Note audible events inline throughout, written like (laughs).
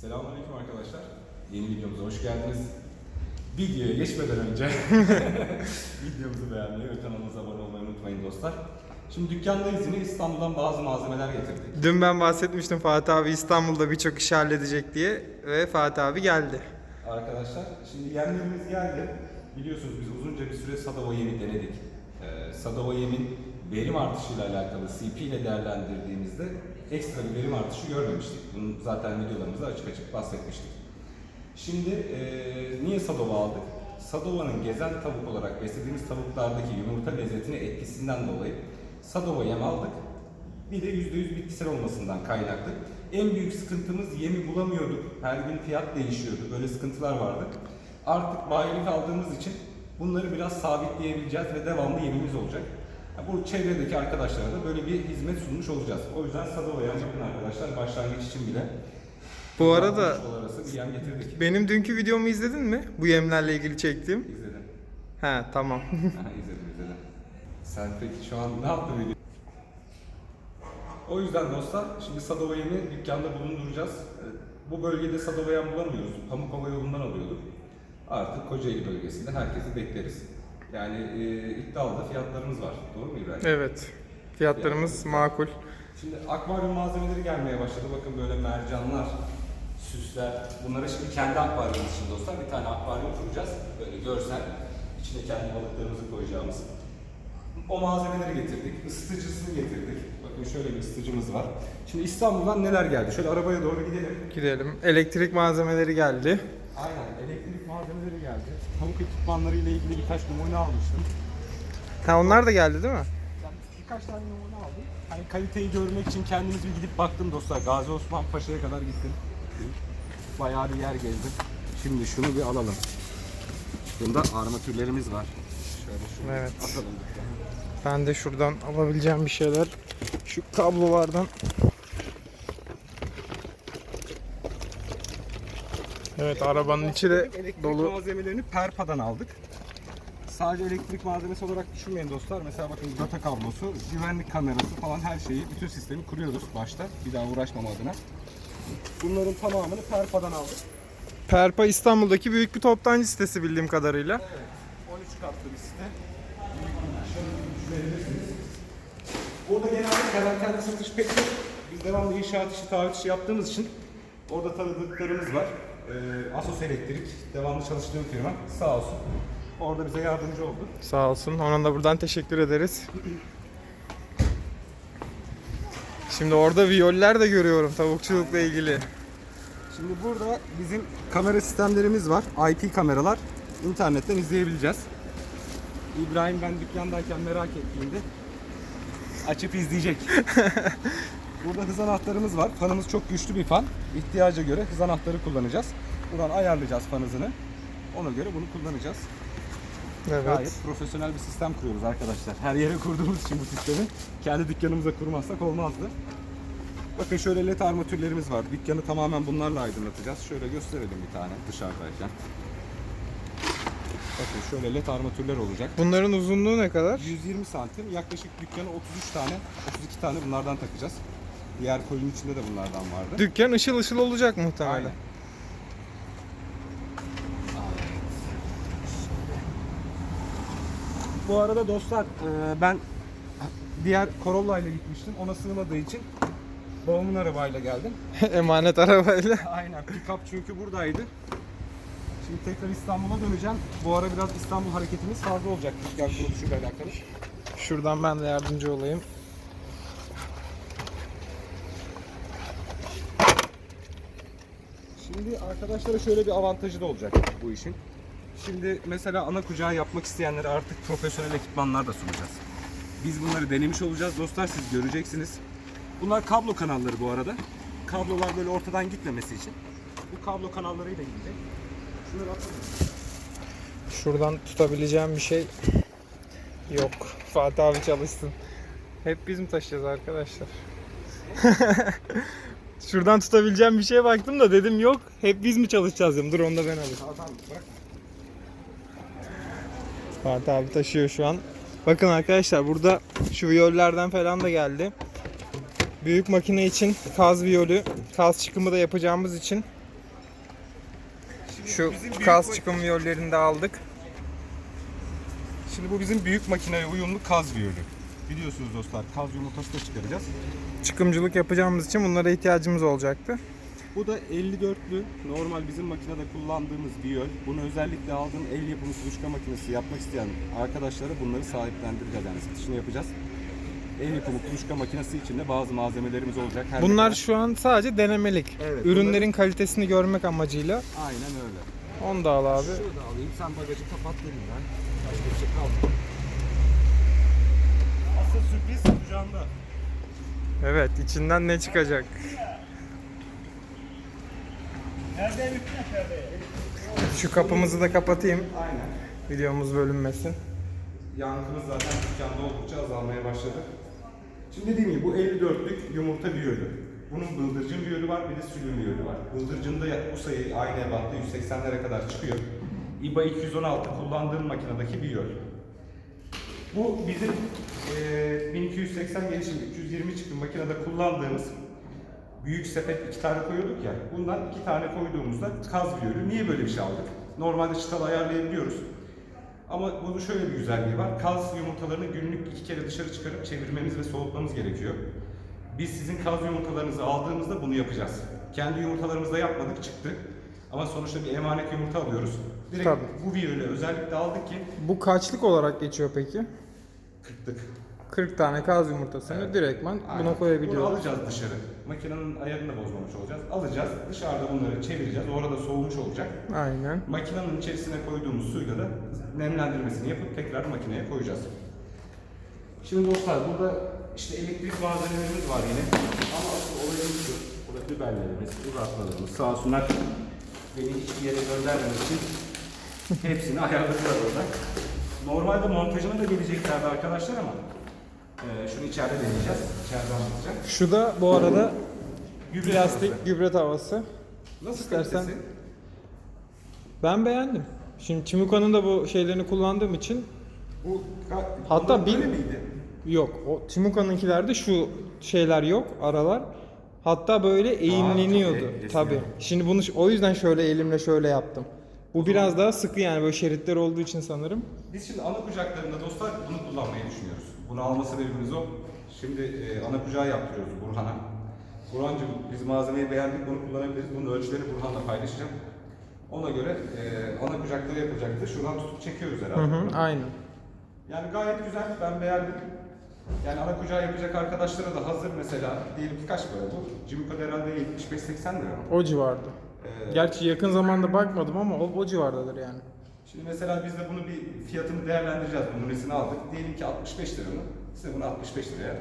Selamünaleyküm arkadaşlar. Yeni videomuza hoş geldiniz. Videoya geçmeden önce (laughs) videomuzu beğenmeyi ve kanalımıza abone olmayı unutmayın dostlar. Şimdi dükkandayız yine İstanbul'dan bazı malzemeler getirdik. Dün ben bahsetmiştim Fatih abi İstanbul'da birçok işi halledecek diye ve Fatih abi geldi. Arkadaşlar şimdi yemlerimiz geldi. Biliyorsunuz biz uzunca bir süre Sadova yemi denedik. Ee, Sadova yemin verim artışıyla alakalı CP ile değerlendirdiğimizde ekstra bir verim artışı görmemiştik. Bunu zaten videolarımızda açık açık bahsetmiştik. Şimdi eee, niye Sadova aldık? Sadova'nın gezen tavuk olarak beslediğimiz tavuklardaki yumurta lezzetine etkisinden dolayı Sadova yem aldık. Bir de %100 bitkisel olmasından kaynaklı. En büyük sıkıntımız yemi bulamıyorduk. Her gün fiyat değişiyordu. Böyle sıkıntılar vardı. Artık bayilik aldığımız için bunları biraz sabitleyebileceğiz ve devamlı yemimiz olacak. Bu çevredeki arkadaşlara da böyle bir hizmet sunmuş olacağız. O yüzden Sadova'ya bakın arkadaşlar başlangıç için bile Bu arada yem getirdik. benim dünkü videomu izledin mi? Bu yemlerle ilgili çektiğim. İzledim. He tamam. Aha, izledim izledim. Sen peki şu an ne yaptın video? O yüzden dostlar şimdi Sadova yemi dükkanda bulunduracağız. Bu bölgede Sadova yem bulamıyoruz. Pamukova yolundan alıyorduk. Artık Kocaeli bölgesinde herkesi bekleriz. Yani e, iddialı da fiyatlarımız var. Doğru mu İbrahim? Evet. Fiyatlarımız makul. Şimdi akvaryum malzemeleri gelmeye başladı. Bakın böyle mercanlar, süsler. Bunları şimdi kendi akvaryumumuz için dostlar. Bir tane akvaryum kuracağız. Böyle görsel. İçine kendi balıklarımızı koyacağımız. O malzemeleri getirdik. Isıtıcısını getirdik. Bakın şöyle bir ısıtıcımız var. Şimdi İstanbul'dan neler geldi? Şöyle arabaya doğru gidelim. Gidelim. Elektrik malzemeleri geldi. Aynen elektrik malzemeleri geldi. Tavuk ekipmanları ile ilgili birkaç numune almıştım. Ha onlar da geldi değil mi? Yani birkaç tane numune aldım. Hani kaliteyi görmek için kendimiz bir gidip baktım dostlar. Gazi Osman Paşa'ya kadar gittim. Bayağı bir yer gezdim. Şimdi şunu bir alalım. Bunda armatürlerimiz var. Şöyle şunu Evet. atalım. Ben de şuradan alabileceğim bir şeyler. Şu kablolardan. Evet arabanın içi de elektrik dolu. malzemelerini Perpa'dan aldık. Sadece elektrik malzemesi olarak düşünmeyin dostlar. Mesela bakın data kablosu, güvenlik kamerası falan her şeyi, bütün sistemi kuruyoruz başta. Bir daha uğraşmama adına. Bunların tamamını Perpa'dan aldık. Perpa İstanbul'daki büyük bir toptancı sitesi bildiğim kadarıyla. Evet. 13 katlı bir site. Burada genelde perakende satış pek yok. Biz devamlı inşaat işi, taahhüt işi yaptığımız için orada tanıdıklarımız var. Ee, Asos Elektrik, devamlı çalıştığım firma. Sağ olsun. Orada bize yardımcı oldu. Sağ olsun. Ona da buradan teşekkür ederiz. Şimdi orada viyoller de görüyorum tavukçulukla ilgili. Şimdi burada bizim kamera sistemlerimiz var. IP kameralar. İnternetten izleyebileceğiz. İbrahim ben dükkandayken merak ettiğinde açıp izleyecek. (laughs) Burada hız anahtarımız var. Fanımız çok güçlü bir fan. İhtiyaca göre hız anahtarı kullanacağız. Buradan ayarlayacağız fan hızını. Ona göre bunu kullanacağız. Evet. Gayet profesyonel bir sistem kuruyoruz arkadaşlar. Her yere kurduğumuz için bu sistemi kendi dükkanımıza kurmazsak olmazdı. Bakın şöyle led armatürlerimiz var. Dükkanı tamamen bunlarla aydınlatacağız. Şöyle gösterelim bir tane dışarıdayken. Bakın şöyle led armatürler olacak. Bunların uzunluğu ne kadar? 120 santim yaklaşık dükkana 33 tane 32 tane bunlardan takacağız. Diğer kolinin içinde de bunlardan vardı. Dükkan ışıl ışıl olacak muhtemelen. Aynen. Bu arada dostlar e, ben diğer Corolla ile gitmiştim. Ona sığmadığı için babamın arabayla geldim. (laughs) Emanet arabayla. (laughs) Aynen pick-up çünkü buradaydı. Şimdi tekrar İstanbul'a döneceğim. Bu ara biraz İstanbul hareketimiz fazla olacak dükkan kuruluşuyla alakalı. Şuradan ben de yardımcı olayım. Şimdi arkadaşlara şöyle bir avantajı da olacak bu işin. Şimdi mesela ana kucağı yapmak isteyenlere artık profesyonel ekipmanlar da sunacağız. Biz bunları denemiş olacağız dostlar siz göreceksiniz. Bunlar kablo kanalları bu arada. Kablolar böyle ortadan gitmemesi için. Bu kablo kanallarıyla gidecek. Şuradan tutabileceğim bir şey yok. Fatih abi çalışsın. Hep biz mi taşıyacağız arkadaşlar? (laughs) Şuradan tutabileceğim bir şeye baktım da dedim yok. Hep biz mi çalışacağız dedim. Dur onu da ben alayım. Tamam bırak. Fatih abi taşıyor şu an. Bakın arkadaşlar burada şu viyollerden falan da geldi. Büyük makine için kaz viyolü, kaz çıkımı da yapacağımız için Şu boy- çıkım viyollerini de aldık. Şimdi bu bizim büyük makineye uyumlu kaz viyolü. Biliyorsunuz dostlar kaz yumurtası da çıkaracağız. Çıkımcılık yapacağımız için bunlara ihtiyacımız olacaktı. Bu da 54'lü normal bizim makinede kullandığımız viyol. Bunu özellikle aldığım el yapımı kuluçka makinesi yapmak isteyen arkadaşlara bunları sahiplendireceğiz yani satışını yapacağız. El yapımı kuluçka makinesi için de bazı malzemelerimiz olacak. Her Bunlar kadar- şu an sadece denemelik. Evet, Ürünlerin kalitesini görmek amacıyla. Aynen öyle. Onu da al abi. Şurada alayım sen bagajı kapat dedim ben. Başka bir şey kalmadı. Asıl kucağında. Evet içinden ne çıkacak? Şu kapımızı da kapatayım. Aynen. Videomuz bölünmesin. Yankımız zaten dükkanda oldukça azalmaya başladı. Şimdi dediğim gibi bu 54'lük yumurta viyolü. Bunun bıldırcın viyolü var bir de sülün viyolü var. Bıldırcında bu sayı aynı ebatta 180'lere kadar çıkıyor. IBA 216 kullandığım makinedeki viyol. Bu bizim eee 1280 gelişim 320 çıkım makinede kullandığımız büyük sepet iki tane koyuyorduk ya. Bundan iki tane koyduğumuzda kaz viyolü. Niye böyle bir şey aldık? Normalde çıtalı ayarlayabiliyoruz. Ama bunun şöyle bir güzelliği var. Kaz yumurtalarını günlük iki kere dışarı çıkarıp çevirmemiz ve soğutmamız gerekiyor. Biz sizin kaz yumurtalarınızı aldığımızda bunu yapacağız. Kendi yumurtalarımızda yapmadık çıktı. Ama sonuçta bir emanet yumurta alıyoruz. Direkt Tabii. bu viyolü özellikle aldık ki Bu kaçlık olarak geçiyor peki? kırktık. 40 tane kaz yumurtasını Evet. direktman Aynen. buna Bunu koyabiliyoruz. alacağız dışarı. Makinenin ayarını da bozmamış olacağız. Alacağız. Dışarıda bunları çevireceğiz. Orada soğumuş olacak. Aynen. Makinenin içerisine koyduğumuz suyla da nemlendirmesini yapıp tekrar makineye koyacağız. Şimdi dostlar burada işte elektrik malzemelerimiz var yine. Ama asıl olayımız şu. Burada biberlerimiz, uzatmalarımız sağ olsunlar. Beni hiçbir yere göndermemek için hepsini ayarladılar orada. Normalde montajına da geleceklerdi arkadaşlar ama e, şunu içeride deneyeceğiz. İçeride anlatacağım. Şu da bu arada Gübre plastik tavası. gübre tavası. Nasıl İstersen- kalitesi? Ben beğendim. Şimdi Çimuka'nın da bu şeylerini kullandığım için Bu Hatta bir- miydi? yok. O Çimuka'nınkilerde şu şeyler yok, aralar. Hatta böyle eğimleniyordu. esniyor. Şimdi bunu o yüzden şöyle elimle şöyle yaptım. Bu biraz daha sıkı yani böyle şeritler olduğu için sanırım. Biz şimdi ana kucaklarında dostlar bunu kullanmayı düşünüyoruz. Bunu alma sebebimiz o. Şimdi e, ana kucağı yaptırıyoruz Burhan'a. Burhan'cığım biz malzemeyi beğendik bunu kullanabiliriz. Bunun ölçülerini Burhan'la paylaşacağım. Ona göre e, ana kucakları yapılacaktı. Şuradan tutup çekiyoruz Hı herhalde. hı, aynen. Yani gayet güzel. Ben beğendim. Yani ana kucağı yapacak arkadaşlara da hazır mesela. Diyelim ki kaç para bu? Cimko'da herhalde 75-80 lira mı? O civarda. E, Gerçi yakın zamanda bakmadım ama o, o civardadır yani. Şimdi mesela biz de bunu bir fiyatını değerlendireceğiz. Numunesini aldık. Diyelim ki 65 lira mı? Size bunu 65 liraya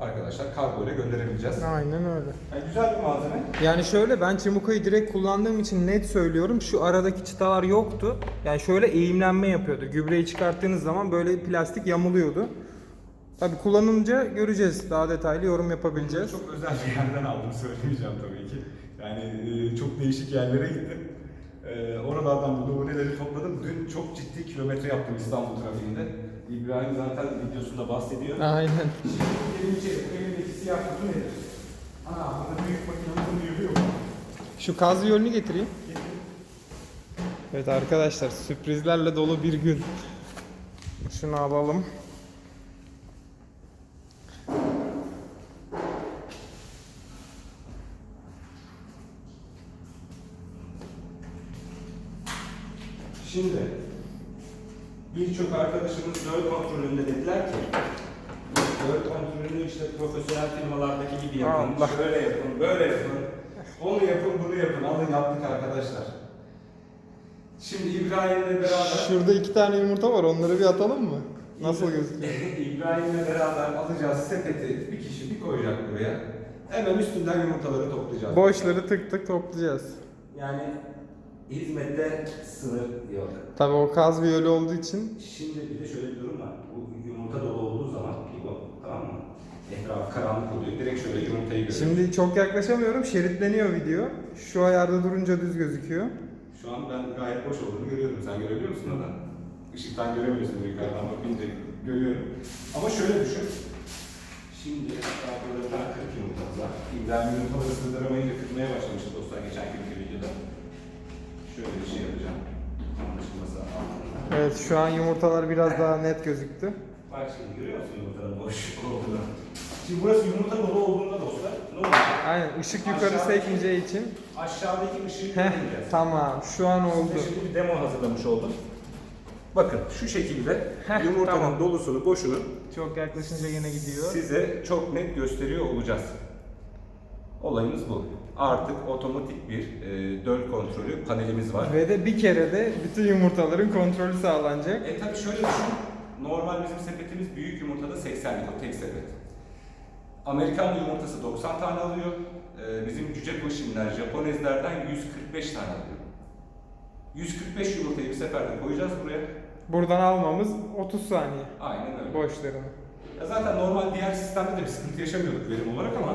arkadaşlar kargo ile gönderebileceğiz. Aynen öyle. Yani güzel bir malzeme. Yani şöyle ben Çimuka'yı direkt kullandığım için net söylüyorum. Şu aradaki çıtalar yoktu. Yani şöyle eğimlenme yapıyordu. Gübreyi çıkarttığınız zaman böyle plastik yamuluyordu. Tabi kullanınca göreceğiz. Daha detaylı yorum yapabileceğiz. Çok özel bir yerden aldım (laughs) söylemeyeceğim tabii ki. Yani e, çok değişik yerlere gittim. E, oralardan bu numuneleri topladım. Dün çok ciddi kilometre yaptım İstanbul trafiğinde. İbrahim zaten videosunda bahsediyor. Aynen. Şimdi elim şey, elimdeki siyah kutu nedir? Ana burada büyük makinemizin büyüğü yok. Şu kaz yolunu getireyim. Evet arkadaşlar sürprizlerle dolu bir gün. Şunu alalım. Şimdi birçok arkadaşımız göl kontrolünde dediler ki göl kontrolünü işte profesyonel firmalardaki gibi yapın, Allah. şöyle yapın, böyle yapın, onu yapın, bunu yapın. Alın yaptık arkadaşlar. Şimdi İbrahim'le beraber Şurada iki tane yumurta var onları bir atalım mı? Nasıl gözüküyor? (laughs) İbrahim'le beraber alacağız sepeti, bir kişi bir koyacak buraya. Hemen üstünden yumurtaları toplayacağız. Boşları tık tık toplayacağız. Yani hizmette sınır yok. Tabi o kaz viyolu olduğu için Şimdi bir de şöyle bir durum var. Bu yumurta dolu olduğu zaman pivo tamam mı? Etraf karanlık oluyor. Direkt şöyle yumurtayı görüyoruz. Şimdi çok yaklaşamıyorum. Şeritleniyor video. Şu ayarda durunca düz gözüküyor. Şu an ben gayet boş olduğunu görüyorum. Sen görebiliyor musun oradan? Işıktan göremiyorsun yukarıdan bakınca görüyorum. Ama şöyle düşün. Şimdi daha burada bir tane 40 yumurtamız var. İbrahim yumurtaları sığdıramayınca kırmaya başlamıştı dostlar geçen günkü Evet şu an yumurtalar biraz daha net gözüktü. Bak şimdi görüyor musun yumurtanın boş olduğunu? Şimdi burası yumurta dolu olduğunda dostlar ne olacak? Aynen ışık yukarı Aşağı- sekmeyeceği için. Aşağıdaki ışığı Heh görmeyeceğiz. tamam şu an oldu. Size şimdi bir demo hazırlamış oldum. Bakın şu şekilde Heh, yumurtanın tamam. dolusunu, boşunu Çok yaklaşınca yine gidiyor. size çok net gösteriyor olacağız. Olayımız bu. Artık otomatik bir e, döl kontrolü panelimiz var. Ve de bir kere de bütün yumurtaların kontrolü sağlanacak. E tabi şöyle düşün. Normal bizim sepetimiz büyük yumurtada 80 kilo tek sepet. Amerikan yumurtası 90 tane alıyor. E, bizim cüce koşinler, Japonezlerden 145 tane alıyor. 145 yumurtayı bir seferde koyacağız buraya. Buradan almamız 30 saniye Aynen öyle. boşlarını. Ya zaten normal diğer sistemde de bir sıkıntı yaşamıyorduk verim olarak ama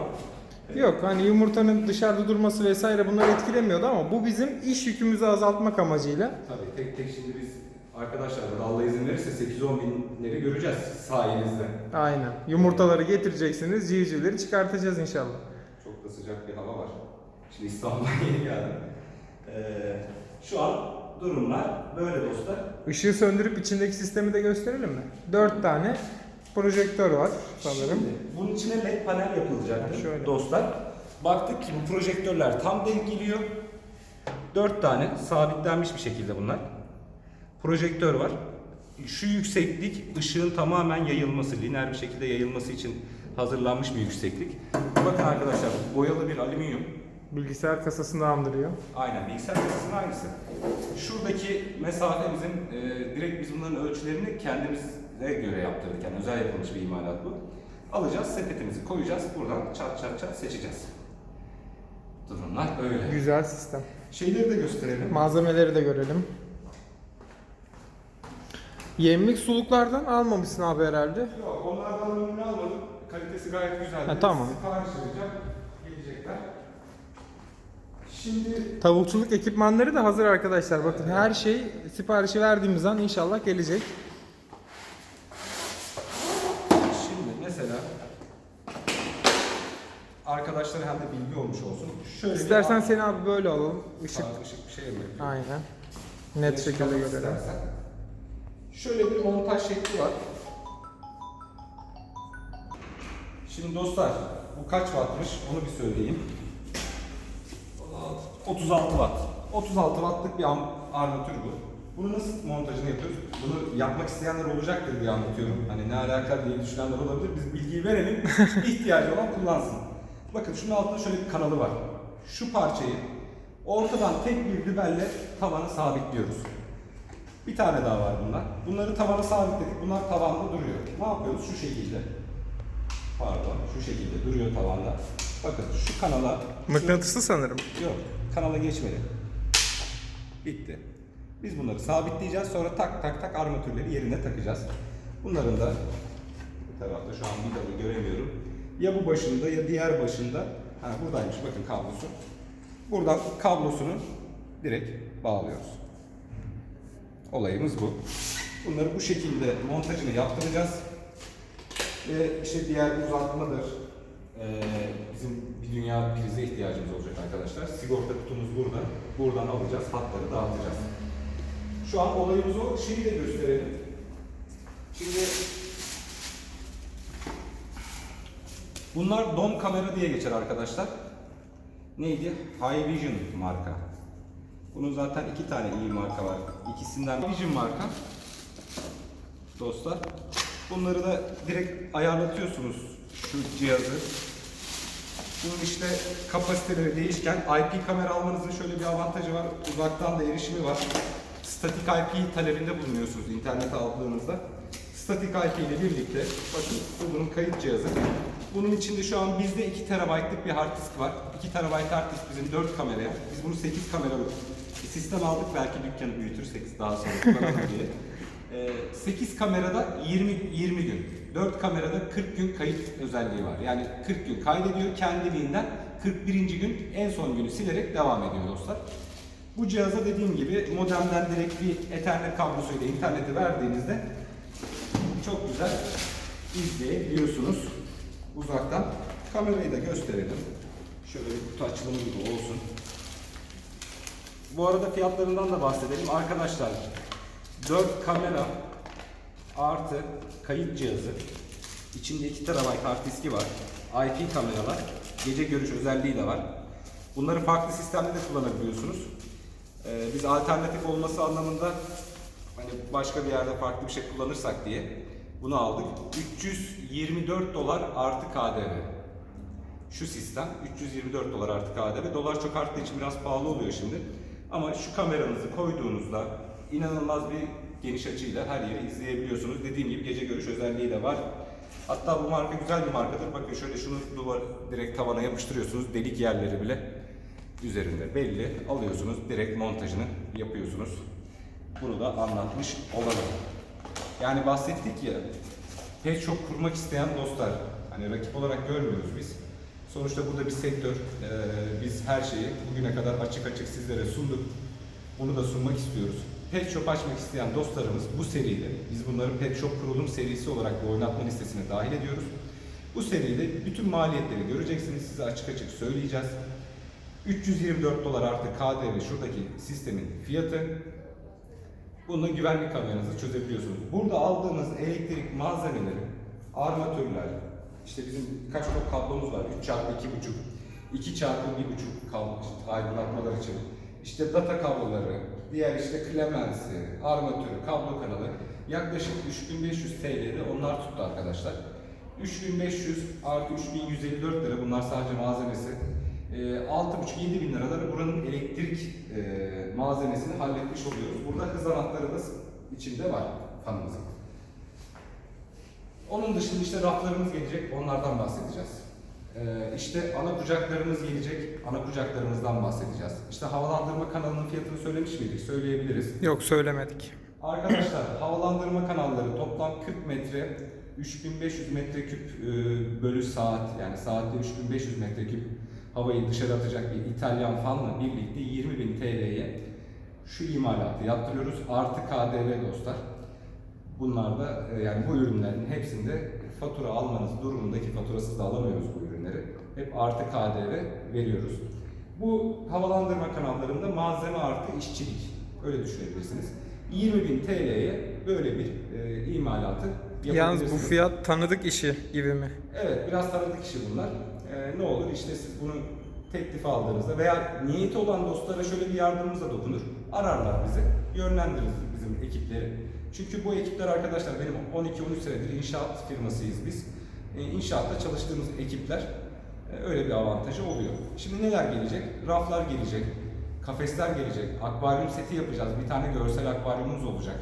Yok hani yumurtanın dışarıda durması vesaire bunları etkilemiyordu ama bu bizim iş yükümüzü azaltmak amacıyla. tabii tek tek şimdi biz arkadaşlar da Allah izin verirse 8-10 binleri göreceğiz sayenizde. Aynen. Yumurtaları getireceksiniz, civcivleri çıkartacağız inşallah. Çok da sıcak bir hava var. Şimdi İstanbul'a (laughs) yeni geldim. Ee, şu an durumlar böyle dostlar. Işığı söndürüp içindeki sistemi de gösterelim mi? 4 tane projektör var sanırım. Şimdi bunun içine led panel yapılacaktı Şöyle. dostlar. Baktık ki bu projektörler tam denk geliyor. 4 tane sabitlenmiş bir şekilde bunlar. Projektör var. Şu yükseklik ışığın tamamen yayılması, lineer bir şekilde yayılması için hazırlanmış bir yükseklik. Bakın arkadaşlar boyalı bir alüminyum. Bilgisayar kasasını andırıyor. Aynen bilgisayar kasasının aynısı. Şuradaki mesafemizin e, direkt biz bunların ölçülerini kendimize göre yaptırdık. Yani özel yapılmış bir imalat bu. Alacağız, sepetimizi koyacağız. Buradan çat çat çat seçeceğiz. Durumlar öyle. Güzel sistem. Şeyleri de gösterelim. Malzemeleri de görelim. Yemlik suluklardan almamışsın abi herhalde. Yok, onlardan ürünü almadım. Kalitesi gayet güzel. Ha, tamam. Sipariş vereceğim. Gelecekler. Şimdi Tavukçuluk ekipmanları da hazır arkadaşlar. Bakın her şey siparişi verdiğimiz an inşallah gelecek. Şimdi mesela arkadaşlara hem de bilgi olmuş olsun. Şöyle bir İstersen seni abi böyle alalım. Işık. Işık, ışık bir şey mi? Aynen. Net şekilde görelim. Şöyle bir montaj şekli var. Şimdi dostlar bu kaç wattmış onu bir söyleyeyim. 36 watt. 36 wattlık bir armatür bu. Bunu nasıl montajını yapıyoruz? Bunu yapmak isteyenler olacaktır diye anlatıyorum. Hani ne alaka diye düşünenler olabilir. Biz bilgiyi verelim. (laughs) ihtiyacı olan kullansın. Bakın şunun altında şöyle bir kanalı var. Şu parçayı ortadan tek bir dübelle tavana sabitliyoruz. Bir tane daha var bunlar. Bunları tavana sabitledik. Bunlar tavanda duruyor. Ne yapıyoruz? Şu şekilde. Pardon, şu şekilde duruyor tavanda. Bakın şu kanala Mıknatıslı sanırım. Yok, kanala geçmedi. Bitti. Biz bunları sabitleyeceğiz. Sonra tak tak tak armatürleri yerine takacağız. Bunların da bu tarafta şu an vidalı göremiyorum. Ya bu başında ya diğer başında. Ha buradaymış bakın kablosu. Buradan kablosunu direkt bağlıyoruz. Olayımız bu. Bunları bu şekilde montajını yaptıracağız. Ve işte diğer uzatmadır. Ee, bizim bir dünya prize ihtiyacımız olacak arkadaşlar. Sigorta kutumuz burada. Buradan alacağız, hatları dağıtacağız. Şu an olayımız o. Şeyi de gösterelim. Şimdi bunlar dom kamera diye geçer arkadaşlar. Neydi? High Vision marka. Bunun zaten iki tane iyi marka var. İkisinden Vision marka. Dostlar. Bunları da direkt ayarlatıyorsunuz şu cihazı. Bunun işte kapasiteleri değişken. IP kamera almanızın şöyle bir avantajı var. Uzaktan da erişimi var. Statik IP talebinde bulunuyorsunuz internete aldığınızda. Statik IP ile birlikte bakın bu bunun kayıt cihazı. Bunun içinde şu an bizde 2 TB'lık bir hard disk var. 2 TB hard disk bizim 4 kameraya. Biz bunu 8 kameralık bir sistem aldık belki dükkanı büyütürsek daha sonra (laughs) kullanalım diye. Ee, 8 kamerada 20 20 gün, 4 kamerada 40 gün kayıt özelliği var. Yani 40 gün kaydediyor kendiliğinden 41. gün en son günü silerek devam ediyor dostlar. Bu cihaza dediğim gibi modemden direkt bir Ethernet kablosuyla interneti verdiğinizde çok güzel izleyebiliyorsunuz uzaktan. Kamerayı da gösterelim. Şöyle bir kutu açılımı gibi olsun. Bu arada fiyatlarından da bahsedelim. Arkadaşlar 4 kamera artı kayıt cihazı. İçinde 2 TB hard diski var. IP kameralar. Gece görüş özelliği de var. Bunları farklı sistemde de kullanabiliyorsunuz. Ee, biz alternatif olması anlamında hani başka bir yerde farklı bir şey kullanırsak diye bunu aldık. 324 dolar artı KDV. Şu sistem 324 dolar artı KDV. Dolar çok arttığı için biraz pahalı oluyor şimdi. Ama şu kameranızı koyduğunuzda inanılmaz bir geniş açıyla her yeri izleyebiliyorsunuz. Dediğim gibi gece görüş özelliği de var. Hatta bu marka güzel bir markadır. Bakın şöyle şunu duvar direkt tavana yapıştırıyorsunuz. Delik yerleri bile üzerinde belli. Alıyorsunuz direkt montajını yapıyorsunuz. Bunu da anlatmış olalım. Yani bahsettik ya pek çok kurmak isteyen dostlar. Hani rakip olarak görmüyoruz biz. Sonuçta burada bir sektör. Ee, biz her şeyi bugüne kadar açık açık sizlere sunduk. Bunu da sunmak istiyoruz. Pet Shop açmak isteyen dostlarımız bu seride, biz bunları Pet Shop kurulum serisi olarak bu oynatma listesine dahil ediyoruz. Bu seride bütün maliyetleri göreceksiniz. Size açık açık söyleyeceğiz. 324 dolar artı KDV şuradaki sistemin fiyatı. Bununla güvenlik kameranızı çözebiliyorsunuz. Burada aldığınız elektrik malzemeleri, armatürler, işte bizim kaç top kablomuz var? 3 çarpı 2,5, 2 çarpı 1,5 kablo işte aydınlatmalar için. İşte data kabloları, diğer işte klemensi, armatürü, kablo kanalı yaklaşık 3500 TL'de onlar tuttu arkadaşlar. 3500 artı 3154 lira bunlar sadece malzemesi. Ee, 6,5-7 bin liraları buranın elektrik e, malzemesini halletmiş oluyoruz. Burada hız anahtarı da içinde var fanımızın. Onun dışında işte raflarımız gelecek, onlardan bahsedeceğiz. Ee, işte ana kucaklarımız gelecek, ana kucaklarımızdan bahsedeceğiz. İşte havalandırma kanalının fiyatını söylemiş miydik? Söyleyebiliriz. Yok söylemedik. Arkadaşlar havalandırma kanalları toplam 40 metre 3500 metreküp e, bölü saat yani saatte 3500 metreküp havayı dışarı atacak bir İtalyan fanla birlikte 20.000 TL'ye şu imalatı yaptırıyoruz. Artı KDV dostlar. Bunlar da e, yani bu ürünlerin hepsinde fatura almanız durumundaki faturasız da alamıyoruz bu ürünleri. Hep artı KDV veriyoruz. Bu havalandırma kanallarında malzeme artı işçilik. Öyle düşünebilirsiniz. 20.000 TL'ye böyle bir e, imalatı Yalnız bu fiyat tanıdık işi gibi mi? Evet, biraz tanıdık işi bunlar. Ee, ne olur işte siz bunu teklif aldığınızda veya niyeti olan dostlara şöyle bir yardımımız da dokunur. Ararlar bizi, yönlendiririz bizim ekipleri. Çünkü bu ekipler arkadaşlar benim 12-13 senedir inşaat firmasıyız biz. Ee, inşaatta çalıştığımız ekipler e, öyle bir avantajı oluyor. Şimdi neler gelecek? Raflar gelecek, kafesler gelecek, akvaryum seti yapacağız. Bir tane görsel akvaryumumuz olacak.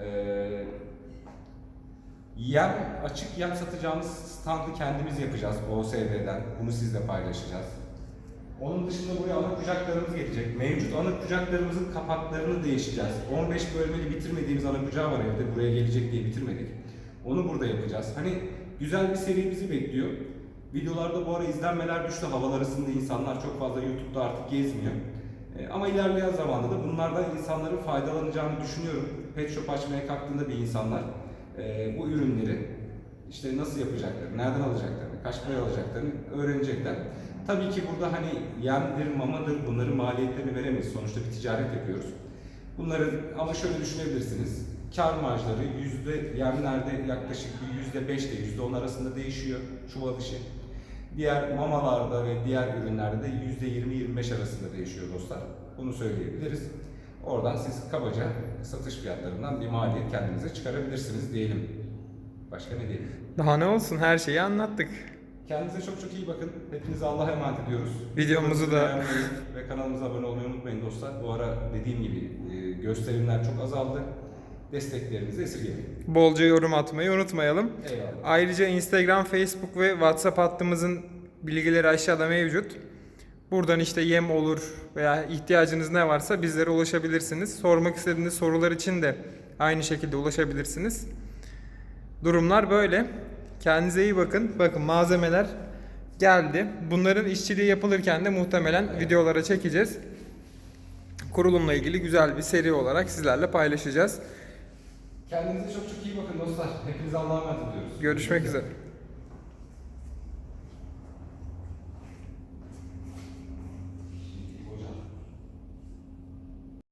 Ee, Yem, açık yem satacağımız standı kendimiz yapacağız OSB'den. Bunu sizle paylaşacağız. Onun dışında buraya ana kucaklarımız gelecek. Mevcut ana kucaklarımızın kapaklarını değişeceğiz. 15 bölmeli bitirmediğimiz ana kucağı var evde. Buraya gelecek diye bitirmedik. Onu burada yapacağız. Hani güzel bir seri bizi bekliyor. Videolarda bu ara izlenmeler düştü. Havalar ısındı. İnsanlar çok fazla YouTube'da artık gezmiyor. E, Ama ilerleyen zamanda da bunlardan insanların faydalanacağını düşünüyorum. Pet shop açmaya kalktığında bir insanlar e, bu ürünleri işte nasıl yapacaklarını, nereden alacaklarını, kaç paraya alacaklarını öğrenecekler. Tabii ki burada hani yemdir, mamadır bunların maliyetlerini veremeyiz. Sonuçta bir ticaret yapıyoruz. Bunları ama şöyle düşünebilirsiniz. Kar marjları yüzde yemlerde yaklaşık bir yüzde beş ile yüzde on arasında değişiyor çuval işi. Diğer mamalarda ve diğer ürünlerde de yüzde yirmi yirmi beş arasında değişiyor dostlar. Bunu söyleyebiliriz. Oradan siz kabaca satış fiyatlarından bir maliyet kendinize çıkarabilirsiniz diyelim. Başka ne diyelim? Daha ne olsun her şeyi anlattık. Kendinize çok çok iyi bakın. Hepinize Allah'a emanet ediyoruz. Videomuzu da- ve kanalımıza abone olmayı unutmayın dostlar. Bu ara dediğim gibi e, gösterimler çok azaldı. Desteklerinizi esirgemeyin. Bolca yorum atmayı unutmayalım. Eyvallah. Ayrıca Instagram, Facebook ve WhatsApp hattımızın bilgileri aşağıda mevcut. Buradan işte yem olur veya ihtiyacınız ne varsa bizlere ulaşabilirsiniz. Sormak istediğiniz sorular için de aynı şekilde ulaşabilirsiniz. Durumlar böyle. Kendinize iyi bakın. Bakın malzemeler geldi. Bunların işçiliği yapılırken de muhtemelen videolara çekeceğiz. Kurulumla ilgili güzel bir seri olarak sizlerle paylaşacağız. Kendinize çok çok iyi bakın dostlar. Hepinize Allah'a emanet ediyoruz. Görüşmek üzere.